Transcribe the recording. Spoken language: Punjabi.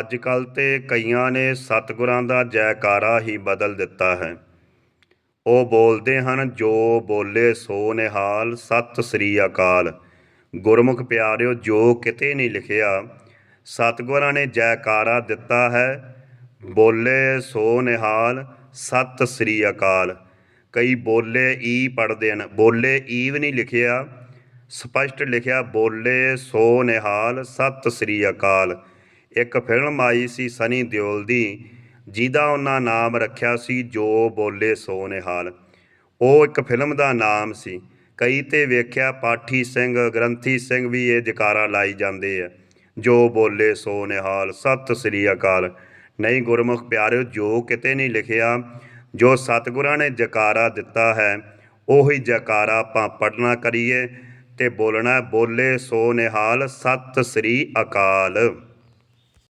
ਅੱਜ ਕੱਲ ਤੇ ਕਈਆਂ ਨੇ ਸਤਿਗੁਰਾਂ ਦਾ ਜੈਕਾਰਾ ਹੀ ਬਦਲ ਦਿੱਤਾ ਹੈ। ਉਹ ਬੋਲਦੇ ਹਨ, ਜੋ ਬੋਲੇ ਸੋ ਨਿਹਾਲ, ਸਤਿ ਸ੍ਰੀ ਅਕਾਲ। ਗੁਰਮੁਖ ਪਿਆਰਿਓ, ਜੋ ਕਿਤੇ ਨਹੀਂ ਲਿਖਿਆ, ਸਤਿਗੁਰਾਂ ਨੇ ਜੈਕਾਰਾ ਦਿੱਤਾ ਹੈ, ਬੋਲੇ ਸੋ ਨਿਹਾਲ, ਸਤਿ ਸ੍ਰੀ ਅਕਾਲ। ਕਈ ਬੋਲੇ ਈ ਪੜ੍ਹਦੇ ਹਨ, ਬੋਲੇ ਈ ਵੀ ਨਹੀਂ ਲਿਖਿਆ, ਸਪਸ਼ਟ ਲਿਖਿਆ, ਬੋਲੇ ਸੋ ਨਿਹਾਲ, ਸਤਿ ਸ੍ਰੀ ਅਕਾਲ। ਇੱਕ ਫਿਲਮ ਆਈ ਸੀ ਸਨੀ ਦਿਓਲ ਦੀ, ਜਿਹਦਾ ਉਹਨਾਂ ਨਾਮ ਰੱਖਿਆ ਸੀ ਜੋ ਬੋਲੇ ਸੋ ਨਿਹਾਲ। ਉਹ ਇੱਕ ਫਿਲਮ ਦਾ ਨਾਮ ਸੀ। ਕਈ ਤੇ ਵੇਖਿਆ ਪਾਠੀ ਸਿੰਘ, ਗ੍ਰੰਥੀ ਸਿੰਘ ਵੀ ਇਹ ਜਕਾਰਾ ਲਾਈ ਜਾਂਦੇ ਆ। ਜੋ ਬੋਲੇ ਸੋ ਨਿਹਾਲ, ਸਤਿ ਸ੍ਰੀ ਅਕਾਲ। ਨਹੀਂ ਗੁਰਮੁਖ ਪਿਆਰਿਓ, ਜੋ ਕਿਤੇ ਨਹੀਂ ਲਿਖਿਆ, ਜੋ ਸਤਿਗੁਰਾਂ ਨੇ ਜਕਾਰਾ ਦਿੱਤਾ ਹੈ, ਉਹੀ ਜਕਾਰਾ ਆਪਾਂ ਪੜਨਾ ਕਰੀਏ ਤੇ ਬੋਲਣਾ ਬੋਲੇ ਸੋ ਨਿਹਾਲ, ਸਤਿ ਸ੍ਰੀ ਅਕਾਲ।